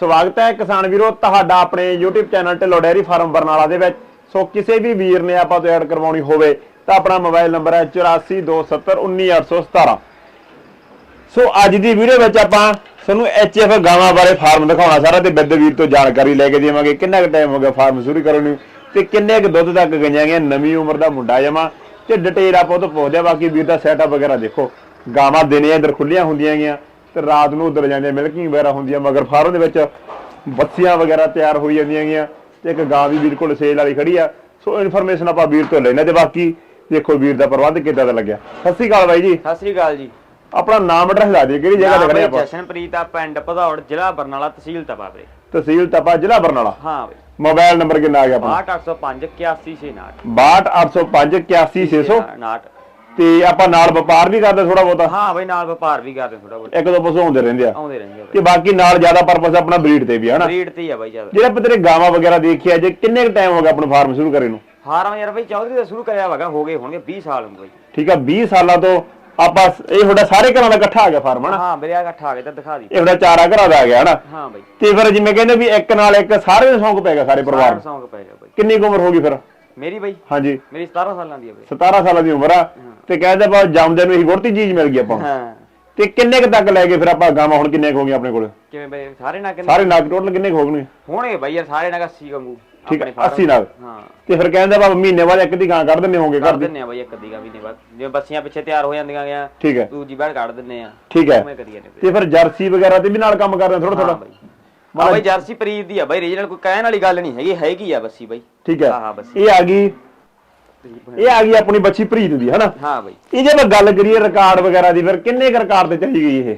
ਸਵਾਗਤ ਹੈ ਕਿਸਾਨ ਵੀਰੋ, ਤੁਹਾਡਾ ਆਪਣੇ YouTube channel Dhillon dairy farm Barnala ਦੇ ਵਿੱਚ। ਸੋ ਕਿਸੇ ਵੀ ਵੀਰ ਨੇ ਆਪਾਂ ਤੋਂ ਐਡ ਕਰਵਾਉਣੀ ਹੋਵੇ, ਤਾਂ ਆਪਣਾ ਮੋਬਾਈਲ ਨੰਬਰ ਹੈ 8427191817 ਸੋ ਅੱਜ ਦੀ ਵੀਡੀਓ ਵਿੱਚ ਆਪਾਂ ਤੁਹਾਨੂੰ ਐਚਐਫ ਗਾਵਾਂ ਬਾਰੇ ਫਾਰਮ ਦਿਖਾਉਣਾ ਸਾਰਾ ਤੇ ਬਿੱਦ ਵੀਰ ਤੋਂ ਜਾਣਕਾਰੀ ਲੈ ਕੇ ਦੇਵਾਂਗੇ। ਕਿੰਨਾ ਕੁ ਟਾਈਮ ਹੋ ਗਿਆ ਫਾਰਮ ਸ਼ੁਰੂ ਕਰਨ ਨੂੰ ਤੇ ਕਿੰਨੇ ਕੁ ਦੁੱਧ ਤੱਕ ਗਈਆਂ ਗਈਆਂ, ਨਵੀਂ ਉਮਰ ਦਾ ਮੁੰਡਾ ਜਮਾ ਤੇ ਡਿਟੇਲ ਆਪਾਂ ਉਹ ਤੋਂ ਪੁੱਛਦੇ ਆ ਬਾਕੀ ਵੀਰ ਦਾ ਸੈਟਅਪ ਵਗੈਰਾ ਦੇਖੋ। ਗਾਵਾਂ ਦਿਨੇ ਇਧਰ ਖੁੱਲੀਆਂ ਹੁੰਦੀਆਂ ਗੀਆਂ ਤੇ ਰਾਤ ਨੂੰ ਉਧਰ ਜਾਂਦੇ ਮਿਲਕਿੰਗ ਵਗੈਰਾ ਹੁੰਦੀਆਂ ਮਗਰ ਫਾਰਮ ਦੇ ਵਿੱਚ ਬੱਸੀਆਂ ਵਗੈਰਾ ਤਿਆਰ ਹੋਈ ਜਾਂਦੀਆਂ ਗੀਆਂ ਤੇ ਇੱਕ ਗਾਂ ਵੀ ਵੀਰ ਕੋਲ ਸੇਲ ਵਾਲੀ ਖੜੀ ਆ। ਸੋ ਇਨਫੋਰਮੇਸ਼ਨ ਆਪਾਂ ਵੀਰ ਤੋਂ ਲੈਣਾ ਤੇ ਬਾਕੀ ਦੇਖੋ ਵੀਰ ਦਾ ਪ੍ਰਬੰਧ ਕਿੱਦਾਂ ਦਾ ਲੱਗਿਆ। ਸਤਿ ਸ਼੍ਰੀ ਅਕਾਲ ਬਾਈ ਜੀ। ਸਤਿ ਸ੍ਰੀ ਅਕਾਲ ਜੀ। ਆਪਣਾ ਨਾਮ ਐਡਰੈਸ ਲਾ ਦਿਓ ਕਿਹੜੀ ਜਗ੍ਹਾ ਤੇ ਖੜੇ ਆਪਾਂ? ਜਸ਼ਨਪ੍ਰੀਤ ਆ ਪਿੰਡ ਭਦੌੜ ਜ਼ਿਲ੍ਹਾ ਬਰਨਾਲਾ ਤਹਿਸੀਲ ਤਪਾ ਵੀਰੇ। ਤਹਿਸੀਲ ਤਪਾ ਜ਼ਿਲ੍ਹਾ ਬਰਨਾਲਾ? ਹਾਂ ਬਈ। ਮੋਬਾਈਲ ਨੰਬਰ ਕਿੰਨਾ ਆ ਗਿਆ ਆਪਣਾ? 6805 81659 62805 81600 59 ਤੇ ਆਪਾਂ ਨਾਲ ਵਪਾਰ ਵੀ ਕਰਦੇ ਥੋੜਾ ਬਹੁਤਾ। ਹਾਂ ਬਈ ਨਾਲ ਵਪਾਰ ਵੀ ਕਰਦੇ ਥੋੜਾ ਬਹੁਤ। ਇੱਕ ਦੋ ਪਸ਼ੂ ਹੁੰਦੇ ਰਹਿੰਦੇ ਆ। ਆਉਂਦੇ ਰਹਿੰਦੇ ਤੇ ਬਾਕੀ ਨਾਲ ਜ਼ਿਆਦਾ ਪਰਪਸ ਆਪਣਾ ਬਰੀਡ ਤੇ ਵੀ ਹਨਾ? ਬਰੀਡ ਤੇ ਹੀ ਆ ਬਈ ਜ਼ਿਆਦਾ। ਜਿਹੜਾ ਆਪਾਂ ਤੇਰੇ ਗਾਵਾਂ ਵਗੈਰਾ ਦੇਖਿਆ ਜੇ ਕਿੰਨੇ ਕੁ ਟਾਈਮ ਹੋ ਗਿਆ ਆਪਣਾ ਫਾਰਮ ਸ਼ੁਰੂ ਕਰੇ ਨੂੰ? ਫਾਰਮ ਯਾਰ ਬਈ ਚੌਧਰੀ ਦਾ ਸ਼ੁਰੂ ਕਰਿਆ ਵਗਾ ਹੋ ਗਏ ਹੋਣਗੇ 20 ਸਾਲ ਹੋ ਗਏ ਠੀਕ ਆ 20 ਸਾਲਾਂ ਤੋਂ ਆਪਾਂ ਇਹ ਤੁਹਾਡਾ ਸਾਰੇ ਘਰਾਂ ਦਾ ਇਕੱਠਾ ਆ ਗਿਆ ਫਾਰਮ ਹਨਾ? ਹਾਂ ਵੀਰੇ ਆ ਇਕੱਠਾ ਆ ਗਿਆ ਤਾਂ ਦਿਖਾ ਦੀ ਇਹ ਤੁਹਾਡਾ ਚਾਰਾ ਘਰਾਂ ਦਾ ਆ ਗਿਆ ਹਨਾ? ਹਾਂ ਬਈ। ਤੇ ਫਿਰ ਜਿਵੇਂ ਕਹਿੰਦੇ ਵੀ ਇੱਕ ਨਾਲ ਇੱਕ ਸਾਰੇ ਨੂੰ ਸ਼ੌਂਕ ਪੈ ਗਿਆ ਸਾਰੇ ਪਰਿਵਾਰ ਨੂੰ। ਸੌਂਗ ਪੈ ਗਿਆ ਬਈ। ਕਿੰਨੀ ਕੁ ਉਮਰ ਹੋ ਗਈ ਫਿਰ? ਮੇਰੀ ਬਈ? ਹਾਂਜੀ। ਮੇਰੀ 17 ਸਾਲਾਂ ਦੀ ਆ ਬਈ। 17 ਸਾਲਾਂ ਦੀ ਉਮਰ ਆ ਤੇ ਕਹਿੰਦੇ ਆਪਾਂ ਜੰਮਦੇ ਨੂੰ ਹੀ ਗੁਰਤੀ ਚੀਜ਼ ਮਿਲ ਗਈ ਆਪਾਂ ਨੂੰ। ਹਾਂ। ਤੇ ਕਿੰਨੇ ਕੁ ਤੱਕ ਲੈ ਗਏ ਫਿਰ ਆਪਾਂ ਗਾਵਾਂ ਹੁਣ ਕਿੰਨੇ ਕੁ ਹੋ ਗਈਆਂ ਆਪਣੇ ਕੋਲ? ਕਿਵੇਂ ਬਈ? ਸਾਰੇ ਨਾ ਕਿੰਨੇ? ਸਾਰੇ ਨਾਗ ਟੋਟਲ ਕਿੰਨੇ ਕੁ ਹੋ ਗਏ? ਹੋਣਗੇ ਬਈ ਯਾਰ ਸਾਰੇ ਨਾ 80 ਵਾਂਗੂ। ਠੀਕ ਆਪਣੇ ਹੈ 80 farm ਨਾਲ ਹਾਂ। ਤੇ ਫਿਰ ਕਹਿੰਦੇ ਆਪਾਂ ਮਹੀਨੇ ਬਾਅਦ ਇੱਕ ਦੀ ਗਾਂ ਕੱਢ ਦਿੰਦੇ ਹੋਗੇ ਦੀ। ਦਿੰਨੇ ਆ ਬਈ ਇੱਕ ਅੱਧੀ ਗਾ ਨਹੀਂ ਬਸ ਜਿਵੇਂ ਬੱਸੀਆਂ ਪਿੱਛੇ ਤਿਆਰ ਹੋ ਜਾਂਦੀਆਂ ਗਿਆ ਠੀਕ ਹੈ। ਦੂਜੀ ਬੈਠ ਕੱਢ ਦਿੰਨੇ ਆ। ਠੀਕ ਹੈ। ਨੇ ਤੇ ਫਿਰ। ਜਰਸੀ ਵਗੈਰਾ ਤੇ ਵੀ ਨਾਲ ਕੰਮ ਕਰਦੇ ਥੋੜਾ ਹਾਂ ਥੋੜਾ ਬਈ ਹਾਂ ਬਈ ਜਰਸੀ ਪ੍ਰੀਤ ਦੀ ਆ ਬਈ ਰੀਜਨਲ ਕੋਈ ਕਹਿਣ ਵਾਲੀ ਗੱਲ ਨਹੀਂ ਹੈਗੀ ਹੈਗੀ ਆ ਬੱਸੀ ਬਈ। ਠੀਕ ਹੈ। ਹਾਂ, ਬਸ। ਇਹ ਆ ਗਈ ਇਹ ਆ ਗਈ ਆਪਣੀ ਬੱਚੀ ਪ੍ਰੀਤ ਦੀ ਹਨਾ? ਹਾਂ ਬਈ। ਇਹ ਜੇ ਆਪਾਂ ਗੱਲ ਕਰੀਏ ਰਿਕਾਰਡ ਵਗੈਰਾ ਦੀ ਫਿਰ ਕਿੰਨੇ ਕੁ ਰਿਕਾਰਡ ਤੇ ਚਲੀ ਗਈ ਇਹ?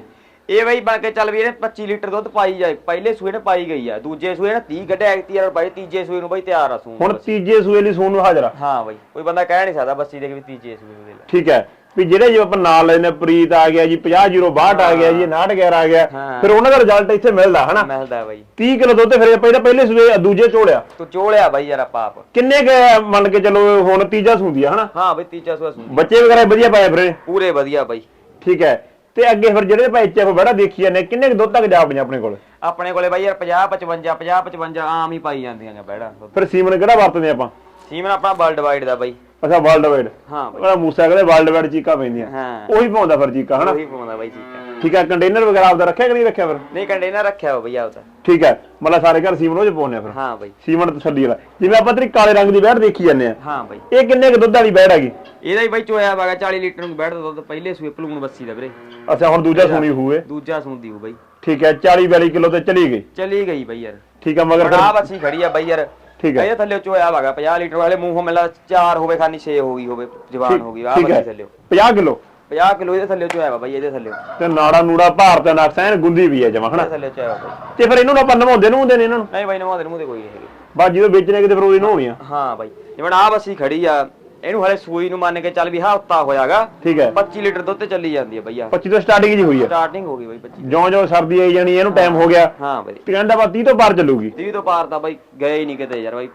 ਇਹ ਬਈ ਬਣ ਕੇ ਚੱਲ ਵੀ ਇਹਨੇ 25 ਲੀਟਰ ਦੁੱਧ ਪਾਈ ਜਾਏ ਪਹਿਲੇ ਸੂਏ ਨੇ ਪਾਈ ਗਈ ਆ ਦੂਜੇ ਸੂਏ ਨੇ 30 ਕੱਢਿਆ ਐਕਤੀ ਯਾਰ ਬਾਈ ਤੀਜੇ ਸੂਏ ਨੂੰ ਬਈ ਤਿਆਰ ਆ ਸੂਣ ਹੁਣ ਤੀਜੇ ਸੂਏ ਲਈ ਸੋਨ ਨੂੰ ਹਾਜ਼ਰਾ ਹਾਂ ਬਈ ਕੋਈ ਬੰਦਾ ਕਹਿ ਨਹੀਂ ਸਕਦਾ ਬੱਸੀ ਦੇ ਵੀ ਤੀਜੇ ਸੂਏ ਨੂੰ ਦੇ ਲੈ। ਠੀਕ ਹੈ। ਵੀ ਜਿਹੜੇ ਜਿਵੇਂ ਆਪਾਂ ਨਾਲ ਲੈਨੇ ਪ੍ਰੀਤ ਆ ਗਿਆ ਜੀ 5062 ਆ ਗਿਆ ਜੀ 69 ਆ ਗਿਆ ਹਾਂ। ਫਿਰ ਉਹਨਾਂ ਦਾ ਰਿਜ਼ਲਟ ਇੱਥੇ ਮਿਲਦਾ ਹਨਾ? ਮਿਲਦਾ ਬਈ। 30 ਕਿਲੋ ਦੁੱਧ ਫਿਰ ਆਪਾਂ ਇਹਦਾ ਪਹਿਲੇ ਸੂਏ ਦੂਜੇ ਚੋਲਿਆ। ਤੂੰ ਚੋਲਿਆ ਬਈ ਯਾਰ ਆਪਾਂ ਆਪ। ਕਿੰਨੇ ਕੁ ਮੰਨ ਕੇ ਚੱਲੋ ਹੁਣ ਤੀਜਾ ਸੂੰਦੀ ਆ ਹਨਾ? ਹਾਂ ਬਈ ਤੀਜਾ ਸੂਆ ਸੂਣ ਬੱਚੇ ਵਗੈਰਾ ਵਧੀਆ ਪਾਏ ਫਿਰ ਪੂਰੇ ਵਧੀਆ ਬਈ। ਠੀਕ ਹੈ। ਤੇ ਅੱਗੇ ਫਿਰ ਜਿਹੜੇ ਭਾਈ ਚੈਪ ਬੜਾ ਦੇਖੀ ਜਾਂਦੇ ਕਿੰਨੇ ਕੁ ਦੁੱਧ ਤੱਕ ਜਾ ਆਪਣੇ ਆਪਣੇ ਕੋਲ? ਆਪਣੇ ਕੋਲੇ ਬਾਈ ਯਾਰ 50 55 50 55 ਆਮ ਹੀ ਪਾਈ ਜਾਂਦੀਆਂ ਨੇ ਬੈੜਾ ਫਿਰ ਸੀਮਨ ਕਿਹੜਾ ਵਰਤਦੇ ਆਪਾਂ? ਸੀਮਨ ਆਪਣਾ ਵਰਲਡ ਵਾਈਡ ਦਾ ਬਾਈ। ਅੱਛਾ ਵਰਲਡ ਵਾਈਡ ਹਾਂ ਬਾਈ। ਉਹਦਾ ਮੂਸਾ ਕਹਿੰਦੇ ਵਰਲਡ ਵਾਈਡ ਚੀਕਾਂ ਪੈਂਦੀਆਂ। ਹਾਂ। ਉਹੀ ਪਾਉਂਦਾ ਫਿਰ ਚੀਕਾਂ ਹਨਾ? ਉਹੀ ਪਾਉਂਦਾ ਬਾਈ ਚੀਕਾ। ਠੀਕ ਹੈ ਕੰਟੇਨਰ ਵਗੈਰਾ ਆਪਦਾ ਰੱਖਿਆ ਕਿ ਨਹੀਂ ਰੱਖਿਆ ਫਿਰ? ਨਹੀਂ ਕੰਟੇਨਰ ਰੱਖਿਆ ਹੋ ਬਈ ਆਪਦਾ। ਠੀਕ ਹੈ ਮਤਲਬ ਸਾਰੇ ਘਰ ਸੀਮਨ ਉਹ ਚ ਪਾਉਂਦੇ ਆ ਫਿਰ? ਹਾਂ ਬਾਈ। ਸੀਮਨ ਤਸੱਲੀ ਵਾਲਾ। ਜਿਵੇਂ ਆਪਾਂ ਤੇਰੀ ਕਾਲੇ ਰੰਗ ਦੀ ਬੈੜ ਦੇਖੀ ਜਾਂਦੇ ਆ। ਹਾਂ ਬਾਈ। ਇਹ ਕਿੰਨੇ ਕੁ ਦੁੱਧ ਵਾਲੀ ਬੈੜ ਹੈਗੀ? ਇਹਦਾ ਹੀ ਬਾਈ ਚੋਇਆ ਵਾਗਾ 40 ਲੀਟਰ ਨੂੰ ਬੈਠ ਦੁੱਧ ਪਹਿਲੇ ਸੂਏ ਭਲੂਣ ਬੱਸੀ ਦਾ ਵੀਰੇ। ਅੱਛਾ ਹੁਣ ਦੂਜਾ ਸੋਣੀ ਹੋਏ ਦੂਜਾ ਸੂੰਦੀ ਹੋ ਬਾਈ। ਠੀਕ ਹੈ 40 42 ਕਿਲੋ ਤੇ ਚਲੀ ਗਈ। ਚਲੀ ਗਈ ਬਾਈ ਯਾਰ। ਠੀਕ ਹੈ ਮਗਰ ਬੜਾ ਫਿਰ ਬੱਸੀ ਖੜੀ ਆ ਬਾਈ ਯਾਰ। ਠੀਕ ਹੈ। ਇਹਦੇ ਥੱਲੇ ਚੋਇਆ ਵਾਗਾ 50 ਲੀਟਰ ਵਾਲੇ ਮੂੰਹੋਂ ਮਿਲਾ 4 ਹੋਵੇ ਖਾਨੀ 6 ਹੋ ਗਈ ਹੋਵੇ ਜਵਾਨ ਹੋ ਗਈ ਆ ਠੀਕ ਹੈ। ਬੱਸੀ ਥੱਲੇ। 50 ਕਿਲੋ? 50 ਕਿਲੋ ਇਹਦੇ ਥੱਲੇ ਚੋਇਆ ਵਾ ਬਾਈ ਇਹਦੇ ਥੱਲੇ। ਤੇ ਨਾੜਾ ਨੂੜਾ ਭਾਰ ਤੇ ਨਕਸ ਐਨ ਗੁੰਦੀ ਵੀ ਹੈ ਜਮਾ ਹਨਾ? ਥੱਲੇ ਚੋਇਆ ਵਾ ਤੇ ਫਿਰ ਇਹਨੂੰ ਨਾ ਆਪਾਂ ਨਵਾਉਂਦੇ ਨੂੰ ਨੇ ਇਹਨਾਂ ਨੂੰ? ਨਹੀਂ ਬਾਈ ਨਵਾਂ ਦੇ ਮੂੰਹ ਤੇ ਕੋਈ ਨਹੀਂ ਹੈਗੀ। ਜਦੋਂ ਵੇਚਣੇ ਕਿਤੇ ਫਿਰ ਉਹਦੀ ਨਹਾਉਣੀਆਂ। ਹਾਂ ਬਾਈ ਜਿਵੇਂ ਆ ਬੱਸੀ ਖੜੀ ਆ ਇਹਨੂੰ ਹਲੇ ਸੂਈ ਨੂੰ ਮੰਨ ਕੇ ਚੱਲ ਵੀ ਹਫਤਾ ਹੋਇਆਗਾ। ਠੀਕ ਹੈ। 25 ਲੀਟਰ ਦੁੱਧ ਤੇ ਚੱਲੀ ਜਾਂਦੀ ਹੈ ਬਈਆ। 25 ਤੋਂ ਸਟਾਰਟਿੰਗ ਜੀ ਹੋਈ ਹੈ। ਸਟਾਰਟਿੰਗ ਹੋ ਗਈ ਬਾਈ 25 ਜਿਉਂ ਜਿਉਂ ਸਰਦੀ ਆਈ ਜਾਣੀ ਇਹਨੂੰ ਟਾਈਮ ਹੋ ਗਿਆ। ਹਾਂ ਬਾਈ। ਤੇ ਕਹਿੰਦਾ ਬਾ 30 ਤੋਂ ਪਾਰ ਚੱਲੂਗੀ। 30 ਤੋਂ ਪਾਰ ਤਾਂ ਬਾਈ ਗਏ ਹੀ ਨਹੀਂ ਕਿਤੇ ਯਾਰ ਬਾਈ।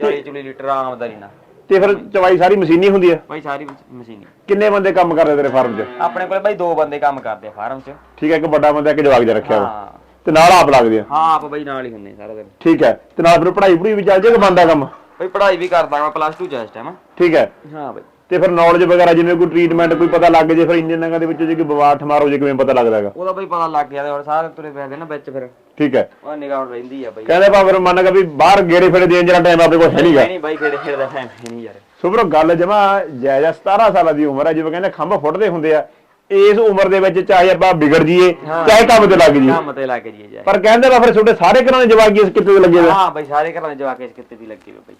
40 ਚੁਲੀ ਲੀਟਰ ਆਮਦਨੀ ਨਾ ਤੇ ਫਿਰ ਚਵਾਈ ਸਾਰੀ ਮਸ਼ੀਨੀ ਹੁੰਦੀ ਹੈ? ਬਾਈ ਸਾਰੀ ਮਸ਼ੀਨੀ। ਕਿੰਨੇ ਬੰਦੇ ਕੰਮ ਕਰਦੇ ਤੇਰੇ ਫਾਰਮ 'ਚ? ਆਪਣੇ ਕੋਲੇ ਬਾਈ ਦੋ ਬੰਦੇ ਕੰਮ ਕਰਦੇ ਆ ਫਾਰਮ 'ਚ। ਠੀਕ ਹੈ ਇੱਕ ਵੱਡਾ ਬੰਦਾ ਇੱਕ ਜਵਾਗ ਜਿਹਾ ਰੱਖਿਆ ਵਾ। ਹਾਂ। ਤੇ ਨਾਲ ਆਪ ਲੱਗਦੇ ਆ? ਹਾਂ ਆਪ ਬਾਈ ਨਾਲ ਹੀ ਹੁੰਨੇ ਸਾਰਾ ਦਿਨ। ਠੀਕ ਹੈ। ਤੇ ਨਾਲ ਫਿਰ ਪੜ੍ਹਾਈ ਪੜੂਈ ਵੀ ਚੱਲ ਜਾਏਗਾ ਬੰਦਾ ਕੰਮ? ਬਾਈ ਪੜ੍ਹਾਈ ਵੀ ਕਰਦਾ ਮੈਂ ਪਲੱਸ 2 ਚ ਇਸ ਟਾਈਮ ਠੀਕ ਹੈ। ਹਾਂ ਬਾਈ। ਤੇ ਫਿਰ ਨੌਲੇਜ ਵਗੈਰਾ ਜਿਵੇਂ ਕੋਈ ਟ੍ਰੀਟਮੈਂਟ ਕੋਈ ਪਤਾ ਲੱਗ ਜੇ ਫਿਰ ਇੰਜਨ ਨੰਗਾ ਦੇ ਵਿੱਚ ਜੇ ਕੋਈ ਬਵਾਠ ਮਾਰੋ ਜੇ ਕਿਵੇਂ ਪਤਾ ਲੱਗਦਾ ਹੈਗਾ? ਉਹਦਾ ਬਾਈ ਪਤਾ ਲੱਗ ਗਿਆ ਤੇ ਹੁਣ ਸਾਰੇ ਤੁਰੇ ਪੈਦੇ ਨਾ ਵਿੱਚ ਫਿਰ। ਠੀਕ ਹੈ। ਉਹ ਨਿਗਾਹ ਹੁਣ ਰਹਿੰਦੀ ਆ ਬਾਈ। ਕਹਿੰਦੇ ਪਾ ਫਿਰ ਮੰਨ ਕੇ ਵੀ ਬਾਹਰ ਗੇੜੇ ਫੇੜੇ ਦੇਣ ਜਿਹੜਾ ਟਾਈਮ ਆਪਣੇ ਕੋਲ ਹੈ ਨਹੀਂਗਾ। ਨਹੀਂ ਬਾਈ ਖੇੜੇ ਖੇੜੇ ਦਾ ਟਾਈਮ ਹੈ ਨਹੀਂ ਯਾਰ। ਸੁਭਰੋ ਗੱਲ ਜਮਾ ਜਾਇਜ਼ਾ 17 ਸਾਲਾਂ ਦੀ ਉਮਰ ਹੈ ਜਿਵੇਂ ਕਹਿੰਦੇ ਖੰਭ ਫੁੱਟਦੇ ਹੁੰਦੇ ਆ। ਇਸ ਉਮਰ ਦੇ ਵਿੱਚ ਚਾਹੇ ਆਪਾਂ ਵਿਗੜ ਜਾਈਏ ਹਾਂ। ਚਾਹੇ ਕੰਮ ਤੇ ਲੱਗ ਜਾਈਏ। ਕੰਮ ਤੇ ਲੱਗ ਜੀ। ਜਾਏ ਪਰ ਕਹਿੰਦੇ ਵਾ ਫਿਰ ਤੁਹਾਡੇ ਸਾਰੇ ਘਰਾਂ ਦੇ ਜਵਾਗੀ ਇਸ ਕਿਤੇ ਲੱਗੇ ਆ। ਹਾਂ ਬਾਈ ਸਾਰੇ ਘਰਾਂ ਦੇ ਜਵਾਕੇ ਕਿਤੇ ਵੀ ਲੱਗੇ ਹੋਏ ਬਾਈ।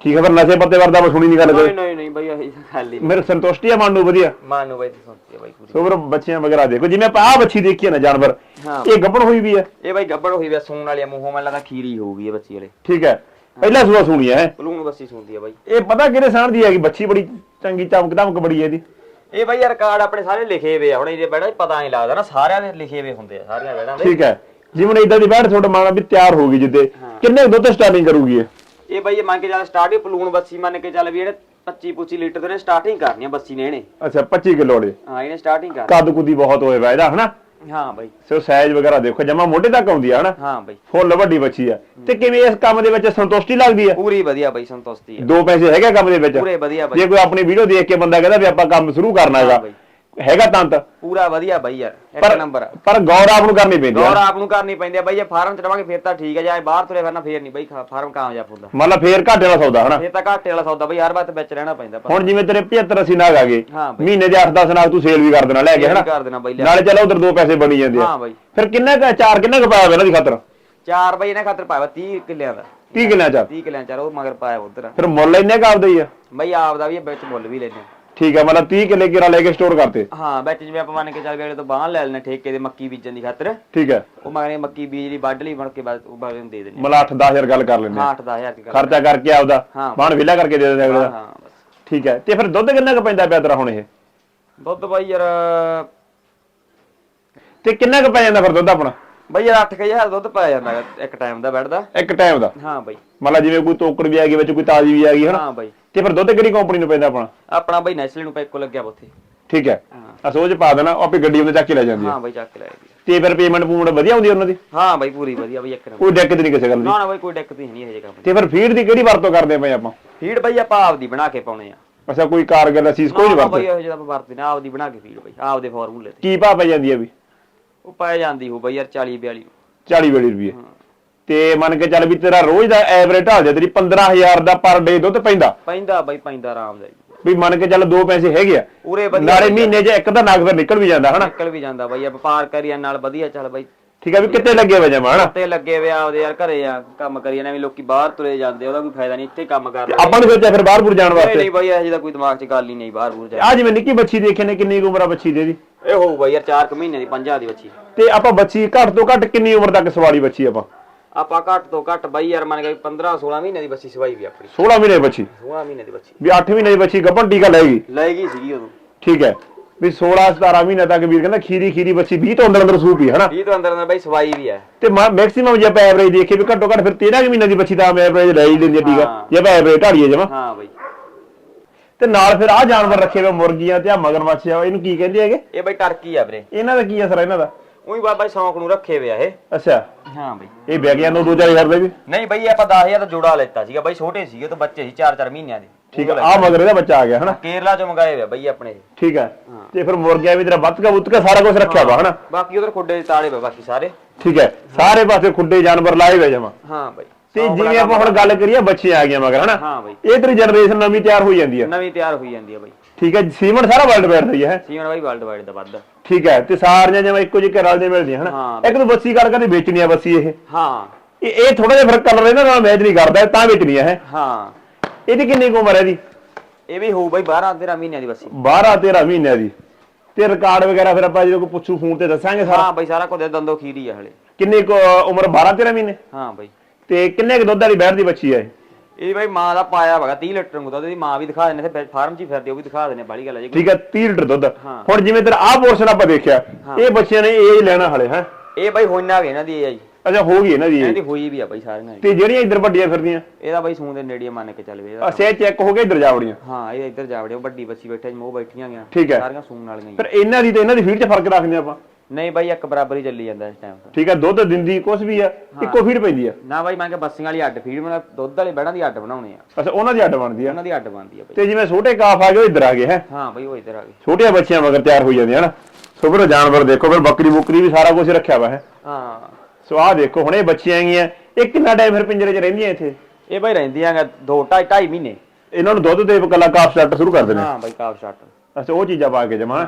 ਠੀਕ ਹੈ ਫਿਰ ਨਸ਼ੇ ਪੱਤੇ ਵਰਦਾ ਮੈਂ ਸੁਣੀ ਨਹੀਂ ਗੱਲ ਨਹੀਂ ਕੋਈ ਨਹੀਂ ਨਹੀਂ ਬਾਈ ਇਹ ਖਾਲੀ ਮੇਰੇ ਸੰਤੁਸ਼ਟੀ ਆ ਮਨ ਨੂੰ ਵਧੀਆ। ਮਾਨ ਨੂੰ ਬਾਈ ਤੇ ਸੋਚੀ ਬਾਈ ਪੂਰੀ। ਸੁਭਰੋ ਬੱਚਿਆਂ ਵਗੈਰਾ ਦੇਖੋ ਜਿਵੇਂ ਆਪਾਂ ਆਹ ਬੱਚੀ ਦੇਖੀ ਹੈ ਨਾ ਜਾਨਵਰ ਹਾਂ। ਇਹ ਗੱਭਣ ਹੋਈ ਵੀ ਹੈ ਇਹ ਬਾਈ ਗੱਬੜ ਹੋਈ ਵੇ ਸੂਣ ਵਾਲੀ ਆ, ਮੂੰਹੋਂ ਮੈਨੂੰ ਲੱਗਦਾ ਖੀਰੀ ਹੋਊਗੀ ਇਹ ਬੱਚੀ ਵਾਲੇ। ਠੀਕ ਹੈ ਪਹਿਲਾ ਸੂਆ ਸੁਣੀ ਹੈ। ਬਲੂਣ ਬੱਸੀ ਸੁਣਦੀ ਆ ਬਾਈ। ਇਹ ਪਤਾ ਕਿਹੜੇ ਸਾਣ ਦੀ ਹੈਗੀ ਬੱਚੀ ਬੜੀ ਚੰਗੀ ਚਮਕ ਦਮਕ ਬੜੀ ਹੈ ਇਹਦੀ। ਇਹ ਬਾਈ ਯਾਰ ਕਾਰਡ ਆਪਣੇ ਸਾਰੇ ਲਿਖੇ ਹੋਏ ਆ ਹੁਣ ਇਹਦੇ ਬੜਾ ਪਤਾ ਨਹੀਂ ਲੱਗਦਾ ਨਾ ਸਾਰਿਆਂ ਦੇ ਲਿਖੇ ਹੋਏ ਹੁੰਦੇ ਆ ਸਾਰਿਆਂ ਬੈੜਾਂ ਦੇ ਠੀਕ ਹੈ। ਜਿਵੇਂ ਇਦਾਂ ਦੀ ਬੈਠ ਤੁਹਾਡਾ ਮਾਣਾ ਵੀ ਤਿਆਰ ਹੋ ਗਈ ਜਿੱਦੇ। ਕਿੰਨੇ ਦੁੱਧ ਸਟਾਰਟਿੰਗ ਕਰੂਗੀ ਇਹ? ਇਹ ਬਾਈ ਇਹ ਮੰਨ ਕੇ ਚੱਲ ਸਟਾਰਟ ਹੀ ਬਲੂਣ ਬੱਸੀ ਮੰਨ ਕੇ ਚੱਲ ਵੀ ਇਹਨੇ 25 25 ਲੀਟਰ ਤੋਂ ਨੇ ਸਟਾਰਟਿੰਗ ਕਰਨੀ ਆ ਬੱਸੀ ਨੇ ਇਹਨੇ। ਅੱਛਾ 25 ਕਿਲੋ ਵਾਲੇ। ਹਾਂ ਇਹਨੇ ਸਟਾਰਟਿੰਗ ਕਰਨੀ। ਕੱਦ ਕੁੱਦੀ ਬਹੁਤ ਹੋਏ ਵਾ ਇਹਦਾ ਹਨਾ? ਹਾਂ ਬਾਈ। ਸੋ ਸਾਈਜ਼ ਵਗੈਰਾ ਦੇਖੋ ਜਮਾ ਮੋਢੇ ਤੱਕ ਆਉਂਦੀ ਆ ਹਨਾ? ਹਾਂ ਬਾਈ। ਫੁੱਲ ਵੱਡੀ ਬੱਚੀ ਆ। ਤੇ ਕਿਵੇਂ ਇਸ ਕੰਮ ਦੇ ਵਿੱਚ ਸੰਤੁਸ਼ਟੀ ਲੱਗਦੀ ਆ? ਪੂਰੀ ਵਧੀਆ ਬਾਈ ਸੰਤੁਸ਼ਟੀ ਆ। ਦੋ ਪੈਸੇ ਹੈਗੇ ਕੰਮ ਦੇ ਵਿੱਚ? ਪੂਰੇ ਵਧੀਆ ਬਾਈ। ਜੇ ਕੋਈ ਆਪਣੀ ਵੀਡੀਓ ਦੇਖ ਕੇ ਬੰਦਾ ਕਹਿੰਦਾ ਵੀ ਆਪਾਂ ਕੰਮ ਸ਼ੁਰੂ ਕਰਨਾ ਹੈਗਾ। ਹੈਗਾ ਤੰਤ ਪੂਰਾ ਵਧੀਆ ਬਾਈ ਯਾਰ ਇੱਕ ਪਰ ਨੰਬਰ। ਪਰ ਗੌਰ ਆਪ ਨੂੰ ਕਰਨੀ ਪੈਂਦੀ ਗੌਰ ਆ ਆਪ ਨੂੰ ਕਰਨੀ ਪੈਂਦੀ ਆ ਬਾਈ ਜੇ ਫਾਰਮ ਚ ਰਵਾਂਗੇ ਫਿਰ ਤਾਂ ਠੀਕ ਹੈ ਜੇ ਬਾਹਰ ਤੁਰੇ ਫਿਰਨਾ ਫੇਰ ਨਹੀਂ ਬਾਈ ਫਾਰਮ ਕਾਮਯਾਬ ਹੁੰਦਾ। ਮਤਲਬ ਫੇਰ ਘਾਟੇ ਦਾ ਸੌਦਾ ਹਨਾ? ਫੇਰ ਤਾਂ ਘਾਟੇ ਵਾਲਾ ਸੌਦਾ ਬਾਈ ਹਰ ਵਾਰ ਤੇ ਵਿੱਚ ਰਹਿਣਾ ਪੈਂਦਾ ਪਰ ਹੁਣ ਜਿਵੇਂ ਤੇਰੇ 75 80 ਨਾਗ ਆ ਗਏ ਹਾਂ ਬਾਈ। ਮਹੀਨੇ ਦੇ 8-10 ਨਾਗ ਤੂੰ ਸੇਲ ਵੀ ਕਰ ਦੇਣਾ ਲੈ ਕੇ ਹਨਾ? ਕਰ ਦੇਣਾ ਬਾਈ ਨਾਲੇ ਚਲੋ ਉਧਰ ਦੋ ਪੈਸੇ ਬਣੀ ਜਾਂਦੇ ਆ। ਹਾਂ ਬਾਈ। ਫਿਰ ਕਿੰਨਾ ਕੁ ਚਾਰ ਕਿੰਨਾ ਕੁ ਪਾਇਆ ਵਾ ਇਹਨਾਂ ਦੀ ਖਾਤਰ? ਚਾਰ ਬਾਈ ਇਹਨਾਂ ਖਾਤਰ ਪਾਇਆ 30 ਕਿੱਲਿਆਂ ਦਾ। 30 ਕਿੱਲਿਆਂ ਚਾਰ 30 ਕਿੱਲਿਆਂ ਚਾਰ ਉਹ ਮਗਰ ਪਾਇਆ ਉਧਰ। ਫਿਰ ਮੁੱਲ ਇੰਨੇ ਕੁ ਆਪਦਾ ਹੀ ਆ। ਬਾਈ ਆਪ ਦਾ ਵੀ ਆ, ਵਿੱਚ ਮੁੱਲ ਵੀ ਲੈਨੇ ਠੀਕ ਹੈ ਮਤਲਬ 30 ਕਿੱਲੇ ਕਿਰਾ ਲੈ ਕੇ ਸਟੋਰ ਕਰਤੇ। ਹਾਂ ਵਿੱਚ ਜਿਵੇਂ ਆਪਾਂ ਮੰਨ ਕੇ ਚੱਲ ਗਏ ਤੋਂ ਬਾਹਰ ਲੈ ਲੈਣੇ ਠੇਕੇ ਦੇ ਮੱਕੀ ਬੀਜਣ ਦੀ ਖਾਤਰ। ਠੀਕ ਹੈ ਉਹ ਮਗਰੇ ਮੱਕੀ ਬੀਜ ਲਈ ਵੱਢ ਲਈ ਬਣ ਕੇ ਬਾਅਦ ਉਹ ਬਾਅਦ ਨੂੰ ਦੇ ਦੇਣੇ ਮਤਲਬ 8-10000 ਗੱਲ ਕਰ ਲੈਂਦੇ ਹਾਂ ਆ 8-10000 ਦੀ ਗੱਲ ਖਰਚਾ ਕਰਕੇ ਆਪਦਾ ਹਾਂ। ਬਾਣ ਵਿਲਾ ਕਰਕੇ ਦੇ ਦਿੰਦੇ ਅਗਲੇ ਹਾਂ ਦਾ। ਹਾਂ ਬਸ। ਠੀਕ ਹੈ ਤੇ ਫਿਰ ਦੁੱਧ ਕਿੰਨਾ ਕੁ ਪੈਂਦਾ ਪਿਆ ਤੇਰਾ ਹੁਣ ਇਹ? ਦੁੱਧ ਬਾਈ ਯਾਰ ਤੇ ਕਿੰਨਾ ਕੁ ਪੈ ਜਾਂਦਾ ਫਿਰ ਦੁੱਧ ਆਪਣਾ? ਬਾਈ ਯਾਰ 8000 ਦੁੱਧ ਪਾਇਆ ਜਾਂਦਾ ਹੈਗਾ ਇੱਕ ਟਾਈਮ ਦਾ ਬੈਠਦਾ। ਇੱਕ ਟਾਈਮ ਦਾ? ਹਾਂ ਬਾਈ। ਮਤਲਬ ਜਿਵੇਂ ਕੋਈ ਤੋਕੜ ਵੀ ਆ ਗਈ ਵਿੱਚ ਕੋਈ ਤਾਜ਼ੀ ਵੀ ਆ ਗਈ ਹਨਾ? ਹਾਂ ਬਾਈ। ਤੇ ਫਿਰ ਦੁੱਧ ਕਿਹੜੀ ਕੰਪਨੀ ਨੂੰ ਪੈਂਦਾ ਆਪਣਾ? ਆਪਣਾ ਬਾਈ ਨੈਸਲੇ ਨੂੰ ਪੈਕੋ ਲੱਗਿਆ ਵਾ ਉੱਥੇ ਠੀਕ ਹੈ। ਹਾਂ। ਸੋਚ ਪਾ ਦੇਣਾ ਉਹ ਆਪੇ ਗੱਡੀ ਉਹਨੇ ਚੱਕ ਕੇ ਲੈ ਜਾਂਦੀ ਹੈ। ਹਾਂ ਬਾਈ ਚੱਕ ਲੈ ਗਈ ਤੇ ਫਿਰ ਪੇਮੈਂਟ ਪੂਮੈਂਟ ਵਧੀਆ ਹੁੰਦੀ ਉਹਨਾਂ ਦੀ? ਹਾਂ ਬਾਈ ਪੂਰੀ ਵਧੀਆ ਬਾਈ ਇੱਕ ਨੰਬਰ। ਕੋਈ ਦਿੱਕਤ ਨਹੀਂ ਕਿਸੇ ਗੱਲ ਦੀ। ਨਾ ਨਾ ਬਾਈ ਕੋਈ ਦਿੱਕਤ ਹੀ ਨਹੀਂ ਹੈ ਜੇ ਕੰਮ ਤੇ ਫਿਰ ਫੀਡ ਦੀ ਕਿਹੜੀ ਵਰਤੋਂ ਕਰਦੇ ਪਏ ਆਪਾਂ? ਫੀਡ ਬਾਈ ਆਪਾਂ ਆਪਦੀ ਬਣਾ ਕੇ ਪਾਉਣੇ ਆ। ਅੱਛਾ ਕੋਈ ਕਾਰਗਰ ਅਸੀਸ ਕੋਈ ਨਾ ਨਹੀਂ ਨਾ ਬਾਈ ਵਰਤਦੇ ਇਹੋ ਜਿਹਾ ਆਪਾਂ ਵਰਤਦੇ ਨਾ ਆਪਦੀ ਬਣਾ ਕੇ ਫੀਡ ਬਾਈ ਆਪਦੇ ਫਾਰਮੂਲੇ ਤੇ। ਕੀ ਭਾਅ ਪੈ ਜਾਂਦੀ ਹੈ ਵੀ? ਉਹ ਪਾਇਆ ਜਾਂਦੀ ਹੋ ਬਾਈ ਯਾਰ 40 42 40 ਵੇਲੀ ਰੁਪਏ ਤੇ ਮੰਨ ਕੇ ਚੱਲ ਵੀ ਤੇਰਾ ਰੋਜ਼ ਦਾ ਐਵਰੇਜ ਢਾਲ ਜਾ ਤੇਰੀ 15000 ਦਾ ਪਰ ਡੇ ਦੁੱਧ ਪੈਂਦਾ। ਪੈਂਦਾ ਬਾਈ ਪੈਂਦਾ ਆਰਾਮ ਦਾ ਜੀ। ਵੀ ਮੰਨ ਕੇ ਚੱਲ ਦੋ ਪੈਸੇ ਹੈਗੇ ਆ। ਪੂਰੇ ਵਧੀਆ ਨਾਲੇ ਮਹੀਨੇ 'ਚ ਇੱਕ ਤਾਂ ਨਗ ਫਿਰ ਨਿਕਲ ਵੀ ਜਾਂਦਾ ਹਨਾ? ਨਿਕਲ ਵੀ ਜਾਂਦਾ ਬਾਈ ਆ ਵਪਾਰ ਕਰੀਏ ਨਾਲ ਵਧੀਆ ਚੱਲ ਬਾਈ। ਠੀਕ ਆ ਵੀ ਕਿੱਥੇ ਲੱਗੇ ਹੋਏ ਜਮਾ ਹਨਾ? ਤੇ ਲੱਗੇ ਵੇ ਆਪਦੇ ਯਾਰ ਘਰੇ ਆ ਕੰਮ ਕਰੀਏ ਨਾ ਵੀ ਲੋਕੀ ਬਾਹਰ ਤੁਰੇ ਜਾਂਦੇ ਉਹਦਾ ਕੋਈ ਫਾਇਦਾ ਨਹੀਂ ਇੱਥੇ ਕੰਮ ਕਰ ਲੈ ਆਪਾਂ ਨੂੰ ਸੋਚਿਆ ਫਿਰ ਬਾਹਰਪੁਰ ਜਾਣ ਨਹੀਂ ਵਾਸਤੇ। ਨਹੀਂ ਬਾਈ ਇਹੋ ਜਿਹਦਾ ਕੋਈ ਦਿਮਾਗ 'ਚ ਗੱਲ ਹੀ ਨਹੀਂ ਬਾਹਰ ਬੂਰ ਜਾ ਆ ਜਿਵੇਂ ਨਿੱਕੀ ਬੱਚੀ ਦੇਖੇ ਨੇ ਕਿੰਨੀ ਕੁ ਉਮਰ ਆ ਬੱਚੀ ਦੇ ਦੀ ਇਹ ਹੋਊ ਬਾਈ ਯਾਰ 4 ਕੁ ਮਹੀਨੇ ਦੀ 50 ਦੀ ਬੱਚੀ। ਤੇ ਆਪਾਂ ਬੱਚੀ ਘੱਟ ਤੋਂ ਘੱਟ ਕਿੰਨੀ ਉਮਰ ਤੱਕ ਸਵਾਰੀ ਬੱਚੀ ਆਪਾਂ? ਆਪਾਂ ਘੱਟ ਤੋਂ ਘੱਟ ਬਾਈ ਯਾਰ ਮੰਨ ਕੇ 15 16 ਮਹੀਨੇ ਦੀ ਬੱਚੀ ਸਵਾਈ ਵੀ ਆਪਣੀ। 16 ਮਹੀਨੇ ਦੀ ਬੱਚੀ? 16 ਮਹੀਨੇ ਦੀ ਬੱਚੀ। ਵੀ 8 ਮਹੀਨੇ ਦੀ ਬੱਚੀ ਗੱਭਣ ਟੀਕਾ ਲੈਗੀ ਲੈ ਗਈ? ਸੀਗੀ ਉਦੋਂ। ਠੀਕ ਹੈ। ਵੀ 16 17 ਮਹੀਨੇ ਤੱਕ ਵੀਰ ਕਹਿੰਦਾ ਖੀਰੀ ਖੀਰੀ ਬੱਚੀ 20 ਤੋਂ ਅੰਦਰ ਅੰਦਰ ਸੂਪ ਹੀ ਹਨਾ? 20 ਤੋਂ ਅੰਦਰ ਅੰਦਰ ਬਾਈ ਸਵਾਈ ਵੀ ਹੈ। ਤੇ ਮੈਕਸਿਮਮ ਜੇ ਆਪਾਂ ਐਵਰੇਜ ਦੇਖੀਏ ਵੀ ਘੱਟੋ ਘੱਟ ਫਿਰ 13 ਕੁ ਮਹੀਨੇ ਦੀ ਬੱਚੀ ਤਾਂ ਐਵਰੇਜ ਲੈ ਹੀ ਲੈਂਦੀ ਹੈ ਟੀਕਾ। ਹਾਂ। ਜੇ ਆਪਾਂ ਐਵਰੇਜ ਢਾੜੀਏ ਜਮਾ। ਹਾਂ ਬਾਈ। ਤੇ ਨਾਲ ਫਿਰ ਆ ਜਾਨਵਰ ਰੱਖੇ ਹੋਏ ਮੁਰਗੀਆਂ ਤੇ ਆ ਮਗਰਮੱਛ ਆ ਇਹਨੂੰ ਕੀ ਕਹਿੰਦੇ ਹੈਗੇ? ਇਹ ਬਾਈ ਟਰਕੀ ਆ ਵੀਰੇ। ਇਹਨਾਂ ਦਾ ਕੀ ਅਸਰ ਹੈ ਇਹਨਾਂ ਦਾ? ਉਹੀ ਬਾਬਾ ਜੀ ਸ਼ੌਂਕ ਨੂੰ ਰੱਖੇ ਵੇ ਆ ਇਹ। ਅੱਛਾ। ਹਾਂ ਬਾਈ। ਇਹ ਵਿਕ ਦੋ ਚਾਰ ਹਜ਼ਾਰ ਦੇ ਵੀ? ਨਹੀਂ ਬਾਈ ਆਪਾਂ 10000 ਦਾ ਜੋੜਾ ਲੈਤਾ ਸੀਗਾ ਬਾਈ ਛੋਟੇ ਸੀਗੇ ਤਾਂ ਬੱਚੇ ਸੀ 4-4 ਮਹੀਨਿਆਂ ਦੇ। ਠੀਕ ਹੈ ਆ ਮਗਰ ਇਹਦਾ ਬੱਚਾ ਆ ਗਿਆ ਹਨਾ? ਕੇਰਲਾ ਚੋਂ ਮੰਗਾਏ ਵੇ ਆ ਬਾਈ ਆਪਣੇ। ਠੀਕ ਹਾਂ। ਤੇ ਫਿਰ ਮੁਰਗੀਆਂ ਵੀ ਤੇਰਾ ਬੱਤਕਾ ਬੁੱਤਕਾ ਸਾਰਾ ਕੁਝ ਰੱਖਿਆ ਵਾ ਹਨਾ? ਬਾਕੀ ਉਧਰ ਖੁੱਡੇ ਦੇ ਤਾਲੇ ਵੇ ਬਾਕੀ ਸਾਰੇ। ਠੀਕ ਹੈ ਸਾਰੇ ਪਾਸੇ ਖੁੱਡੇ ਜਾਨਵਰ ਲਾਏ ਹੋਏ ਜਮਾ। ਹਾਂ ਬਾਈ। ਤੇ ਜਿਵੇਂ ਆਪਾਂ ਹੁਣ ਗੱਲ ਕਰੀਏ ਬੱਚੇ ਆ ਗਏ ਮਗਰ ਹਨਾ? ਹਾਂ ਬਾਈ। ਇਹ ਤੇਰੀ ਜਨਰੇਸ਼ਨ ਨਵੀਂ ਤਿਆਰ ਹੋਈ ਜਾਂਦੀ ਹੈ ਨਵੀਂ ਤਿਆਰ ਹੋਈ ਜਾਂਦੀ ਆ ਬਾਈ। ਠੀਕ ਹੈ ਸੀਮਨ ਸਾਰਾ ਵਰਲਡ ਵਾਈਡ ਦਾ ਹੀ ਹੈ। ਸੀਮਨ ਬਾਈ ਵਰਲਡ ਵਾਈਡ ਦਾ ਵੱਧ। ਠੀਕ ਹੈ ਤੇ ਸਾਰੀਆਂ ਜਿਵੇਂ ਇੱਕੋ ਜਿਹੇ ਰਲਦੇ ਮਿਲਦੀਆਂ ਹਨਾ। ਇੱਕ ਤਾਂ ਬੱਸੀ ਗੱਲ ਕਰਦੇ ਵੇਚਣੀ ਆ ਬੱਸੀ ਇਹ। ਹਾਂ। ਇਹ ਥੋੜਾ ਜਿਹਾ ਫ਼ਰਕ ਕਲਰ ਇਹਨਾਂ ਨਾਲ ਮੈਚ ਨਹੀਂ ਕਰਦਾ ਤਾਂ ਵੇਚਣੀ ਆ ਹੈ। ਹਾਂ ਇਹਦੀ ਕਿੰਨੀ ਕੁ ਉਮਰ ਹੈ ਇਹਦੀ? ਇਹ ਵੀ ਹੋਊ ਬਾਈ 12-13 ਮਹੀਨਿਆਂ ਦੀ ਬੱਸੀ। 12 13 ਮਹੀਨਿਆਂ ਦੀ। ਤੇ ਰਿਕਾਰਡ ਵਗੈਰਾ ਫਿਰ ਆਪਾਂ ਜਦੋਂ ਕੋਈ ਪੁੱਛੂ ਫੋਨ ਤੇ ਦੱਸਾਂਗੇ ਸਾਰਾ। ਹਾਂ ਬਾਈ ਸਾਰਾ ਕੁਝ ਦੰਦੋ ਖੀਰੀ ਆ ਹਲੇ। ਕਿੰਨੀ ਕੁ ਉਮਰ? 12 13 ਮਹੀਨੇ? ਹਾਂ ਬਾਈ। ਤੇ ਕਿੰਨੇ ਕੁ ਦੁੱਧ ਵਾਲੀ ਬੈਠ ਦੀ ਬੱਚੀ ਹੈ ਇਹ? ਇਹ ਬਾਈ ਮਾਂ ਦਾ ਪਾਇਆ ਵਗਾ 30 ਲੀਟਰ ਨੂੰ ਦੁੱਧ ਦੀ ਮਾਂ ਵੀ ਦਿਖਾ ਦਿੰਦੇ ਤੇ ਫਾਰਮ 'ਚ ਹੀ ਫਿਰਦੀ ਉਹ ਵੀ ਦਿਖਾ ਦਿੰਦੇ ਬਾਲੀ ਗੱਲ ਹੈ ਜੀ। ਠੀਕ ਹੈ 30 ਲੀਟਰ ਦੁੱਧ। ਹਾਂ। ਹੁਣ ਜਿਵੇਂ ਤੇਰਾ ਆਹ ਪੋਰਸ਼ਨ ਆਪਾਂ ਦੇਖਿਆ ਇਹ ਬੱਚਿਆਂ ਨੇ ਇਹ ਲੈਣਾ ਹਲੇ ਹੈ? ਇਹ ਬਾਈ ਹੋਇਨਾ ਵੀ ਇਹਨਾਂ ਦੀ ਇਹ ਜੀ। ਅੱਛਾ ਹੋ ਗਈ ਇਹਨਾਂ ਦੀ ਇਹ। ਇਹਦੀ ਹੋਈ ਵੀ ਆ ਬਾਈ ਸਾਰੀਆਂ ਦੀ ਤੇ ਜਿਹੜੀਆਂ ਇੱਧਰ ਵੱਡੀਆਂ ਫਿਰਦੀਆਂ? ਇਹਦਾ ਬਾਈ ਸੂਨ ਦੇ ਨੇੜੇ ਮੰਨ ਕੇ ਚੱਲ ਵੇ ਇਹਦਾ। ਅਸੇ ਚੈੱਕ ਹੋ ਗਏ ਇੱਧਰ ਜਾਵੜੀਆਂ ਹਾਂ ਇਹ ਇੱਧਰ ਜਾ ਵੜਿਓ ਵੱਡੀ ਬੱਚੀ ਬੈਠੇ ਜੀ ਮੋਹ ਬੈਠੀਆਂ ਗਿਆ ਠੀਕ ਹੈ। ਸਾਰੀਆਂ ਸੂਨ ਵਾਲੀਆਂ ਹੀ ਫਿਰ ਇਹਨਾਂ ਦੀ ਤੇ ਇਹਨਾਂ ਦੀ ਫੀਡ 'ਚ ਫ਼ਰਕ ਰੱਖਦੇ ਆਪਾਂ। ਨਹੀਂ ਬਾਈ ਇੱਕ ਬਰਾਬਰ ਹੀ ਚੱਲੀ ਜਾਂਦਾ ਇਸ ਟਾਈਮ ਤਾਂ। ਠੀਕ ਹੈ ਦੁੱਧ ਦਿੰਦੀ ਕੁਛ ਵੀ ਆ ਇੱਕੋ ਫੀਡ ਪੈਂਦੀ ਆ। ਨਾ ਬਾਈ ਮੈਂ ਕਿ ਬੱਸੀਆਂ ਵਾਲੀ ਅੱਡ ਫੀਡ ਬਣਾ ਦੁੱਧ ਵਾਲੇ ਬੈੜਾਂ ਦੀ ਅੱਡ ਬਣਾਉਣੇ ਆ। ਅੱਛਾ ਉਹਨਾਂ ਦੀ ਅੱਡ ਬਣਦੀ ਆ। ਉਹਨਾਂ ਦੀ ਅੱਡ ਬਣਦੀ ਆ ਬਾਈ। ਤੇ ਜਿਵੇਂ ਛੋਟੇ ਕਾਫ ਆ ਗਏ ਉਹ ਇੱਧਰ ਆ ਗਏ ਹੈ? ਹਾਂ ਬਾਈ ਉਹ ਇੱਧਰ ਆ ਗਏ। ਛੋਟੀਆਂ ਬੱਚੀਆਂ ਮਗਰ ਤਿਆਰ ਹੋਈ ਜਾਂਦੀਆਂ ਹਨ ਸੋ ਫਿਰ ਜਾਨਵਰ ਦੇਖੋ ਫਿਰ ਬੱਕਰੀ ਬੁਕਰੀ ਵੀ ਸਾਰਾ ਕੁਝ ਰੱਖਿਆ ਵਾ ਹੈ? ਹਾਂ। ਸੋ ਆਹ ਦੇਖੋ ਹੁਣ ਇਹ ਬੱਚੀਆਂ ਹੈਗੀਆਂ। ਇਹ ਕਿੰਨਾ ਟਾਈਮ ਫਿਰ ਪਿੰਜਰੇ 'ਚ ਰਹਿੰਦੀਆਂ ਇੱਥੇ? ਇਹ ਬਾਈ ਰਹਿੰਦੀਆਂ ਗਾ ਦੋ ਢਾਈ ਢਾਈ ਮਹੀਨੇ। ਇਹਨਾਂ ਨੂੰ ਦੁੱਧ ਦੇ ਕੱਲਾ ਕਾਫ ਸਟਾਰਟ ਸ਼ੁਰੂ ਕਰ ਦਿੰਦੇ ਹਾਂ ਬਾਈ ਕਾਫ ਸ਼ਾਟ। ਅੱਛਾ ਉਹ ਚੀਜ਼ਾਂ ਪਾ ਕੇ ਜਮਾ।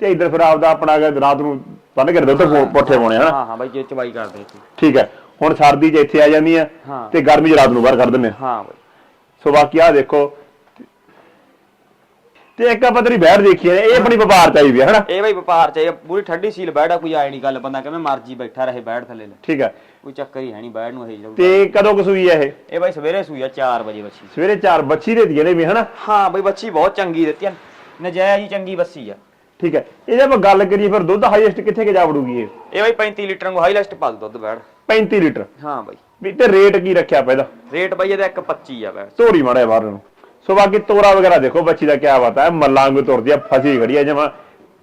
ਤੇ ਇੱਧਰ ਫਿਰ ਆਪਦਾ ਆਪਣਾ ਅਗਰ ਰਾਤ ਨੂੰ ਬੰਨ ਕੇ ਦੁੱਧ ਪੋ- ਪੋਠੇ ਪਾਉਣੇ ਹਨਾ? ਹਾਂ ਹਾਂ ਬਾਈ ਜੇ ਚਵਾਈ ਕਰਦੇ ਇੱਥੇ। ਠੀਕ ਹੈ ਹੁਣ ਸਰਦੀ 'ਚ ਇੱਥੇ ਆ ਜਾਂਦੀਆਂ ਹਾਂ। ਤੇ ਗਰਮੀ 'ਚ ਰਾਤ ਨੂੰ ਬਾਹਰ ਕੱਢ ਦਿੰਦੇ ਆ। ਹਾਂ ਬਾਈ। ਸੋ ਬਾਕੀ ਆ ਦੇਖੋ ਤੇ ਇੱਕ ਆਪਾਂ ਤੇਰੀ ਬੈਠ ਦੇਖੀ ਹੈ ਇਹ ਆਪਣੀ ਵਪਾਰ ਚਾਹੀਦੀ ਹੈ ਹਨਾ? ਇਹ ਬਾਈ ਵਪਾਰ ਚ ਇਹ ਪੂਰੀ ਠੰਡੀ ਸੀਲ ਬੈੜਾ ਕੋਈ ਆਏ ਨਹੀਂ ਗੱਲ ਬੰਦਾ ਕਿਵੇਂ ਮਰਜ਼ੀ ਬੈਠਾ ਰਹੇ ਬੈੜ ਥੱਲੇ ਲੈ। ਠੀਕ ਹੈ। ਕੋਈ ਚੱਕਰ ਹੀ ਹੈ ਨਹੀਂ ਬੈੜ ਨੂੰ ਇਹ ਜਾਊ ਤੇ ਕਦੋਂ ਕਸੂਈ ਹੈ ਇਹ? ਇਹ ਬਾਈ ਸਵੇਰੇ ਸੂਈ ਆ 4 ਵਜੇ ਬੱਚੀ ਸਵੇਰੇ 4 ਬੱਚੀ ਦੇ ਦੀਏ ਨੇ ਵੀ ਹਨਾ? ਹਾਂ ਬਾਈ ਬੱਚੀ ਬਹੁਤ ਚੰਗੀ ਦਿੱਤੀ ਆ। ਨਜਾਇਜ਼ ਹੀ ਚੰਗੀ ਬੱਸੀ ਆ। ਠੀਕ ਹੈ। ਇਹ ਜੇ ਆਪਾਂ ਗੱਲ ਕਰੀਏ ਫਿਰ ਦੁੱਧ ਹਾਈਐਸਟ ਕਿੱਥੇ ਕੇ ਜਾ ਵੜੂਗੀ ਇਹ? ਇਹ ਬਾਈ 35 ਲੀਟਰ ਨੂੰ ਹਾਈਲਾਈਸਟ ਪਾ ਦੋ ਦੁੱਧ ਬੈੜ 35 ਲੀਟਰ? ਹਾਂ ਬਾਈ। ਵੀ ਤੇ ਰੇਟ ਕੀ ਰੱਖਿਆ ਇਹਦਾ? ਰੇਟ ਬਾਈ ਇਹਦਾ 1.25 ਆ ਬੈੜ ਧੋਰੀ ਮਾੜਾ ਜਿਹਾ ਬਾਹਰ ਨੂੰ। ਸੋ ਬਾਕੀ ਤੋਰਾ ਵਗੈਰਾ ਦੇਖੋ ਬੱਚੀ ਦਾ ਕਿਆ ਬਾਤ ਹੈ ਮੱਲਾਂ ਵਾਂਗੂ ਤੁਰਦੀ ਆ ਫਸੀ ਖੜੀ ਆ ਜਮਾ।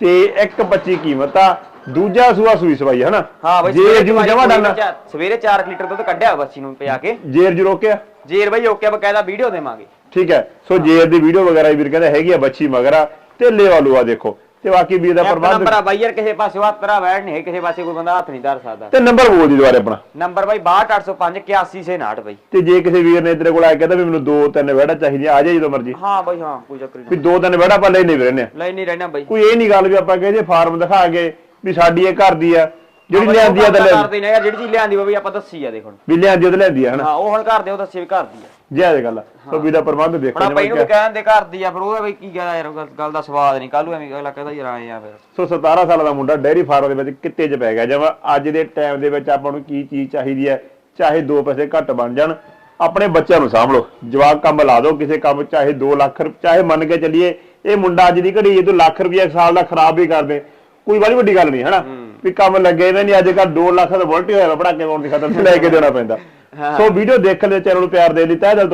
ਤੇ 1.25 ਕੀਮਤ ਆ ਦੂਜਾ ਸੂਆ ਸੂਈ ਸਵਾਈ ਹੈ ਹਨਾ? ਹਾਂ ਬਈ ਜੇ ਸਵੇਰੇ ਜੂ ਜਮਾ ਡਾਲਣਾ। ਸਵੇਰੇ 4 ਲੀਟਰ ਦੁੱਧ ਕੱਢਿਆ ਬੱਚੀ ਨੂੰ ਪਿਆ ਕੇ। ਜੇਰ ਜੂ ਰੋਕਿਆ? ਜੇਰ ਬਈ ਓਕੇ ਬਕਾਇਦਾ ਵੀਡੀਓ ਦੇਵਾਂਗੇ। ਠੀਕ ਹੈ। ਸੋ ਜੇਰ ਦੀ ਵੀਡੀਓ ਵਗੈਰਾ ਵੀਰ ਕਹਿੰਦਾ ਹੈਗੀ ਆ ਬੱਚੀ ਮਗਰਾ ਤੇ ਲੇਵਾ ਲੂਆ ਦੇਖੋ। ਤੇ ਬਾਕੀ ਵੀਰ ਦਾ ਪ੍ਰਬੰਧ ਨੰਬਰ ਆ ਬਾਈ ਯਾਰ ਕਿਸੇ ਪਾਸੇ ਹੱਥ ਤਰਾ ਬੈਠ ਨਹੀਂ ਹੈ ਕਿਸੇ ਪਾਸੇ ਕੋਈ ਬੰਦਾ ਹੱਥ ਨਹੀਂ ਧਰ ਸਕਦਾ। ਤੇ ਨੰਬਰ ਬੋਲ ਦੀ ਦੁਆਰੇ ਆਪਣਾ। ਨੰਬਰ ਬਾਈ 62805 8169 ਬਾਈ। ਤੇ ਜੇ ਕਿਸੇ ਵੀਰ ਨੇ ਤੇਰੇ ਕੋਲ ਆਇਆ ਕਹਿੰਦਾ ਵੀ ਮੈਨੂੰ ਦੋ ਤਿੰਨ ਵੜਾ ਚਾਹੀਦੀਆਂ ਆ ਜਾ ਜਦੋਂ ਮਰਜ਼ੀ। ਹਾਂ ਬਾਈ ਹਾਂ ਕੋਈ ਚੱਕਰ ਵੀ ਨਹੀਂ ਦੋ ਤਿੰਨ ਵੜਾ ਆਪਾਂ ਲੈਣੇ ਵੀਰ ਨੇ ਲੈ ਨਹੀਂ ਰਹਿਣਾ ਬਾਈ। ਕੋਈ ਇਹ ਨਹੀਂ ਗੱਲ ਵੀ ਆਪਾਂ ਕਹੇ ਜੇ ਫਾਰਮ ਦਿਖਾ ਕੇ ਵੀ ਸਾਡੀ ਇਹ ਘਰ ਦੀ ਆ ਜਿਹੜੀ ਲਿਆਂਦੀ ਆ ਤਾਂ ਲੈ ਕਰਦੇ ਨੇ ਯਾਰ ਜਿਹੜੀ ਚੀਜ਼ ਲਿਆਂਦੀ ਬਾਈ ਆਪਾਂ ਦੱਸੀ ਆ ਦੇਖ ਹੁਣ। ਵੀ ਲਿਆਂਦੀ ਉਹ ਤਾਂ ਲੈਂਦੀ ਆ ਹਨਾ? ਹਾਂ ਉਹ ਹੁਣ ਘਰ ਦੇ ਉਹ ਦੱਸੀ ਵੀ ਘਰ ਦੀ ਆ। ਜੈ ਗੱਲ ਆ। ਸੋ ਵੀਰ ਦਾ ਪ੍ਰਬੰਧ ਦੇਖੋ ਹੁਣ ਬਾਈ ਜਿਵੇਂ ਨੂੰ ਕਹਿਣ ਦੇ ਘਰ ਦੀ ਆ ਫਿਰ ਉਹਦਾ ਬਈ ਕੀ ਗੱਲ ਯਾਰ ਗੱਲ- ਗੱਲ ਦਾ ਸਵਾਦ ਨਹੀਂ। ਕੱਲੂ ਐਵੇਂ ਅਗਲਾ ਕਹਿੰਦਾ ਯਾਰ ਆਏ ਆ ਫਿਰ। ਸੋ 17 ਸਾਲ ਦਾ ਮੁੰਡਾ ਡੈਰੀ ਫਾਰਮ ਦੇ ਵਿੱਚ ਕਿੱਤੇ 'ਚ ਪੈ ਗਿਆ। ਜਿਵੇਂ ਅੱਜ ਦੇ ਟਾਈਮ ਦੇ ਵਿੱਚ ਆਪਾਂ ਨੂੰ ਕੀ ਚੀਜ਼ ਚਾਹੀਦੀ ਹੈ ਚਾਹੇ ਦੋ ਪੈਸੇ ਘੱਟ ਬਣ ਜਾਣ ਆਪਣੇ ਬੱਚਿਆਂ ਨੂੰ ਸਾਂਭ ਲਓ ਜਵਾਕ ਕੰਮ ਲਾ ਦਿਓ ਕਿਸੇ ਕੰਮ ਚਾਹੇ 2 ਲੱਖ ਰੁਪ- ਚਾਹੇ ਮੰਨ ਕੇ ਚੱਲੀਏ ਇਹ ਮੁੰਡਾ ਅੱਜ ਦੀ ਘੜੀ ਇਹ ਤੋਂ ਲੱਖ ਰੁਪਏ ਸਾਲ ਦਾ ਖਰਾਬ ਵੀ ਕਰਦੇ ਕੋਈ ਬੜੀ ਵੱਡੀ ਗੱਲ ਨਹੀਂ ਹਨਾ? ਵੀ ਕੰਮ ਲੱਗੇ ਨਾ ਨਹੀਂ ਅੱਜ ਕੱਲ 2 ਲੱਖ ਦਾ ਵੋਲਟੀ ਹੋਇਆ ਪੜਾਕੇ ਪਾਉਣ ਦੀ ਖਾਤਰ ਲੈ ਕੇ ਦੇਣਾ ਪੈਂਦਾ। ਸੋ ਵੀਡੀਓ ਦੇਖਣ ਦੇ ਚੈਨਲ ਨੂੰ ਪਿਆਰ ਦੇ ਲਈ ਤਹਿ ਦਿਲ ਤੋਂ